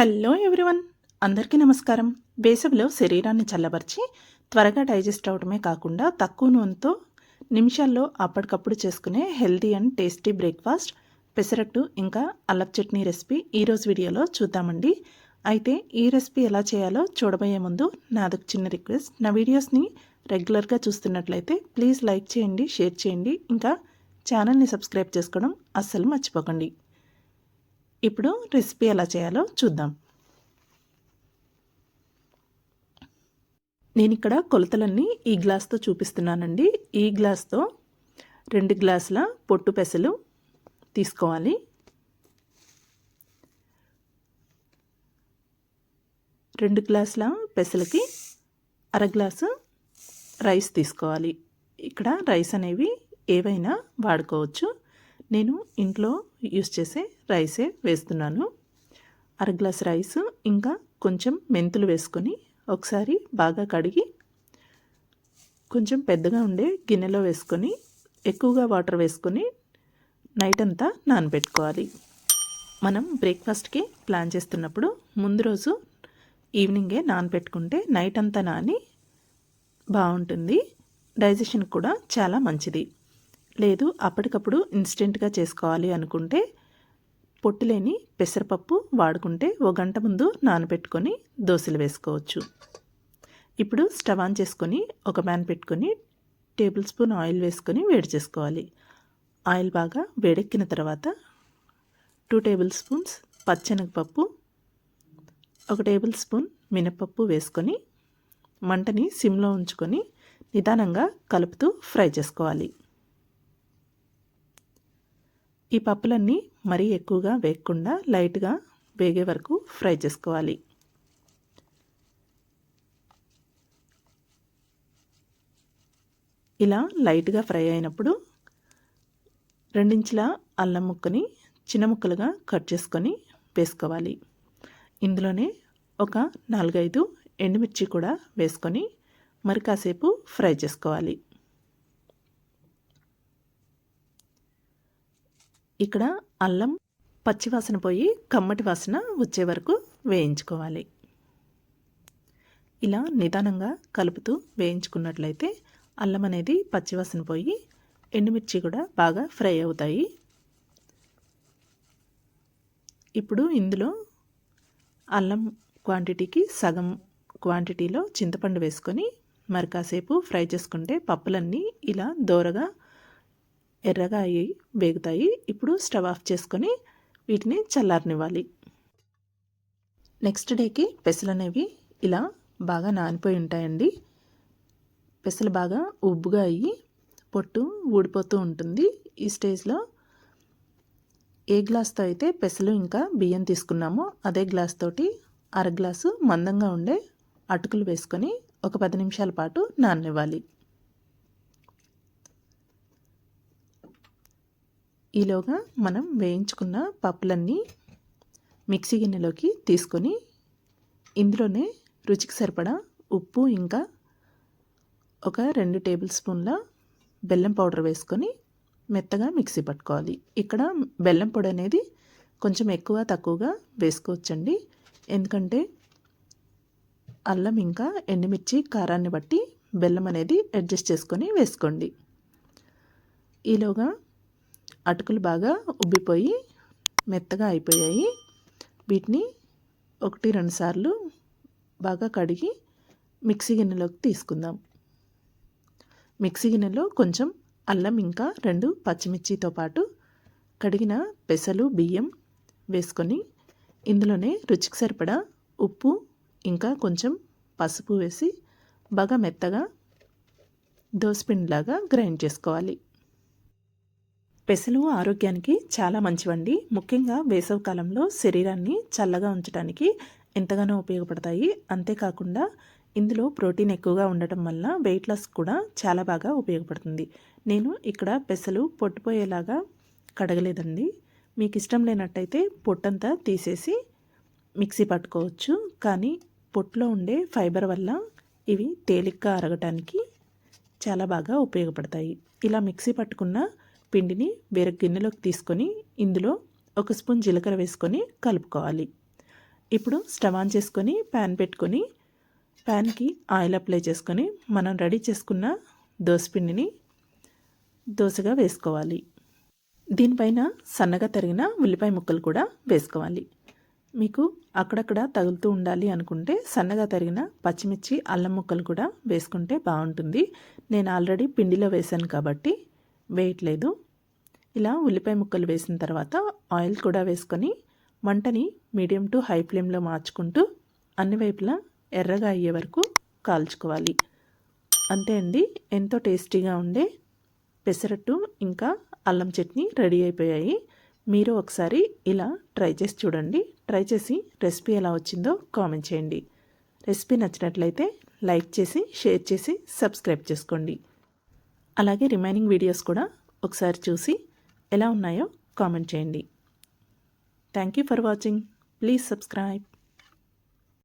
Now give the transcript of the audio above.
Hello everyone. అందరికీ నమస్కారం. వేసవిలో శరీరాన్ని చల్లబరిచి త్వరగా డైజెస్ట్ అవడమే కాకుండా తక్కువ నూనెతో నిమిషాల్లో అప్పటికప్పుడు చేసుకునే healthy and tasty breakfast pesarattu ఇంకా అల్లప్ చట్నీ రెసిపీ ఈరోజు వీడియోలో చూద్దామండి. అయితే ఈ రెసిపీ ఎలా చేయాలో చూడబోయే ముందు నాదొక చిన్న రిక్వెస్ట్. నా వీడియోస్ని రెగ్యులర్గా చూస్తున్నట్లయితే ప్లీజ్ లైక్ చేయండి షేర్ చేయండి ఇంకా ఛానల్ని సబ్స్క్రైబ్ చేసుకోవడం అస్సలు మర్చిపోకండి. ఇప్పుడు రెసిపీ ఎలా చేయాలో చూద్దాం. నేను ఇక్కడ కొలతలన్నీ ఈ గ్లాస్తో చూపిస్తున్నానండి. ఈ గ్లాస్తో రెండు గ్లాసుల పొట్టు పెసలు తీసుకోవాలి. రెండు గ్లాసుల పెసలకి అర గ్లాసు రైస్ తీసుకోవాలి. ఇక్కడ రైస్ అనేవి ఏవైనా వాడుకోవచ్చు. నేను ఇంట్లో యూస్ చేసే రైసే వేస్తున్నాను. అర గ్లాస్ రైస్ ఇంకా కొంచెం మెంతులు వేసుకొని ఒకసారి బాగా కడిగి కొంచెం పెద్దగా ఉండే గిన్నెలో వేసుకొని ఎక్కువగా వాటర్ వేసుకొని నైట్ అంతా నానబెట్టుకోవాలి. మనం బ్రేక్ఫాస్ట్కి ప్లాన్ చేస్తున్నప్పుడు ముందు రోజు ఈవినింగే నానబెట్టుకుంటే నైట్ అంతా నాని బాగుంటుంది. డైజెషన్ కూడా చాలా మంచిది. లేదు అప్పటికప్పుడు ఇన్స్టెంట్గా చేసుకోవాలి అనుకుంటే పొట్టులేని పెసరపప్పు వాడుకుంటే ఒక గంట ముందు నానబెట్టుకొని దోశలు వేసుకోవచ్చు. ఇప్పుడు స్టవ్ ఆన్ చేసుకొని ఒక ప్యాన్ పెట్టుకొని టేబుల్ స్పూన్ ఆయిల్ వేసుకొని వేడి చేసుకోవాలి. ఆయిల్ బాగా వేడెక్కిన తర్వాత టూ టేబుల్ స్పూన్స్ పచ్చెనగపప్పు ఒక టేబుల్ స్పూన్ మినపప్పు వేసుకొని మంటని సిమ్లో ఉంచుకొని నిదానంగా కలుపుతూ ఫ్రై చేసుకోవాలి. ఈ పప్పులన్నీ మరీ ఎక్కువగా వేయకుండా లైట్గా వేగే వరకు ఫ్రై చేసుకోవాలి. ఇలా లైట్గా ఫ్రై అయినప్పుడు రెండించుల అల్లం ముక్కని చిన్న ముక్కలుగా కట్ చేసుకొని వేసుకోవాలి. ఇందులోనే ఒక నాలుగైదు ఎండుమిర్చి కూడా వేసుకొని మరి కాసేపు ఫ్రై చేసుకోవాలి. ఇక్కడ అల్లం పచ్చివాసన పోయి కమ్మటి వాసన వచ్చే వరకు వేయించుకోవాలి. ఇలా నిదానంగా కలుపుతూ వేయించుకున్నట్లయితే అల్లం అనేది పచ్చివాసన పోయి ఎండుమిర్చి కూడా బాగా ఫ్రై అవుతాయి. ఇప్పుడు ఇందులో అల్లం క్వాంటిటీకి సగం క్వాంటిటీలో చింతపండు వేసుకొని మరి కాసేపు ఫ్రై చేసుకుంటే పప్పులన్నీ ఇలా దోరగా ఎర్రగా అయ్యి వేగుతాయి. ఇప్పుడు స్టవ్ ఆఫ్ చేసుకొని వీటిని చల్లారనివ్వాలి. నెక్స్ట్ డేకి పెసలు అనేవి ఇలా బాగా నానిపోయి ఉంటాయండి. పెసలు బాగా ఉబ్బుగా అయ్యి పొట్టు ఊడిపోతూ ఉంటుంది. ఈ స్టేజ్లో ఏ గ్లాస్తో అయితే పెసలు ఇంకా బియ్యం తీసుకున్నామో అదే గ్లాస్ తోటి అర గ్లాసు మందంగా ఉండే అటుకులు వేసుకొని ఒక పది నిమిషాల పాటు నాననివ్వాలి. ఈలోగా మనం వేయించుకున్న పప్పులన్నీ మిక్సీ గిన్నెలోకి తీసుకొని ఇందులోనే రుచికి సరిపడా ఉప్పు ఇంకా ఒక రెండు టేబుల్ స్పూన్ల బెల్లం పౌడర్ వేసుకొని మెత్తగా మిక్సీ పట్టుకోవాలి. ఇక్కడ బెల్లం పొడి అనేది కొంచెం ఎక్కువ తక్కువగా వేసుకోవచ్చండి. ఎందుకంటే అల్లం ఇంకా ఎండుమిర్చి కారాన్ని బట్టి బెల్లం అనేది అడ్జస్ట్ చేసుకొని వేసుకోండి. ఈలోగా అటుకులు బాగా ఉబ్బిపోయి మెత్తగా అయిపోయాయి. వీటిని ఒకటి రెండు సార్లు బాగా కడిగి మిక్సీ గిన్నెలోకి తీసుకుందాం. మిక్సీ గిన్నెలో కొంచెం అల్లం ఇంకా రెండు పచ్చిమిర్చితో పాటు కడిగిన పెసలు బియ్యం వేసుకొని ఇందులోనే రుచికి సరిపడా ఉప్పు ఇంకా కొంచెం పసుపు వేసి బాగా మెత్తగా దోసపిండిలాగా గ్రైండ్ చేసుకోవాలి. పెసలు ఆరోగ్యానికి చాలా మంచివండి. ముఖ్యంగా వేసవికాలంలో శరీరాన్ని చల్లగా ఉంచడానికి ఎంతగానో ఉపయోగపడతాయి. అంతేకాకుండా ఇందులో ప్రోటీన్ ఎక్కువగా ఉండటం వల్ల వెయిట్ లాస్ కూడా చాలా బాగా ఉపయోగపడుతుంది. నేను ఇక్కడ పెసలు పొట్టుపోయేలాగా కడగలేదండి. మీకు ఇష్టం లేనట్టయితే పొట్టంతా తీసేసి మిక్సీ పట్టుకోవచ్చు. కానీ పొట్టులో ఉండే ఫైబర్ వల్ల ఇవి తేలిగ్గా అరగటానికి చాలా బాగా ఉపయోగపడతాయి. ఇలా మిక్సీ పట్టుకున్న పిండిని వేరే గిన్నెలోకి తీసుకొని ఇందులో ఒక స్పూన్ జీలకర్ర వేసుకొని కలుపుకోవాలి. ఇప్పుడు స్టవ్ ఆన్ చేసుకొని ప్యాన్ పెట్టుకొని ప్యాన్కి ఆయిల్ అప్లై చేసుకొని మనం రెడీ చేసుకున్న దోసపిండిని దోశగా వేసుకోవాలి. దీనిపైన సన్నగా తరిగిన ఉల్లిపాయ ముక్కలు కూడా వేసుకోవాలి. మీకు అక్కడక్కడ తగులుతూ ఉండాలి అనుకుంటే సన్నగా తరిగిన పచ్చిమిర్చి అల్లం ముక్కలు కూడా వేసుకుంటే బాగుంటుంది. నేను ఆల్రెడీ పిండిలో వేశాను కాబట్టి వేయట్లేదు ఇలా ఉల్లిపాయ ముక్కలు వేసిన తర్వాత ఆయిల్ కూడా వేసుకొని మంటని మీడియం టు హై ఫ్లేమ్లో మార్చుకుంటూ అన్ని వైపులా ఎర్రగా అయ్యే వరకు కాల్చుకోవాలి. అంతే అండి. ఎంతో టేస్టీగా ఉండే పెసరట్టు ఇంకా అల్లం చట్నీ రెడీ అయిపోయాయి. మీరు ఒకసారి ఇలా ట్రై చేసి చూడండి. ట్రై చేసి రెసిపీ ఎలా వచ్చిందో కామెంట్ చేయండి. రెసిపీ నచ్చినట్లయితే లైక్ చేసి షేర్ చేసి సబ్స్క్రైబ్ చేసుకోండి. అలాగే రిమైనింగ్ వీడియోస్ కూడా ఒకసారి చూసి ఎలా ఉన్నాయో కామెంట్ చేయండి. Thank you for watching please subscribe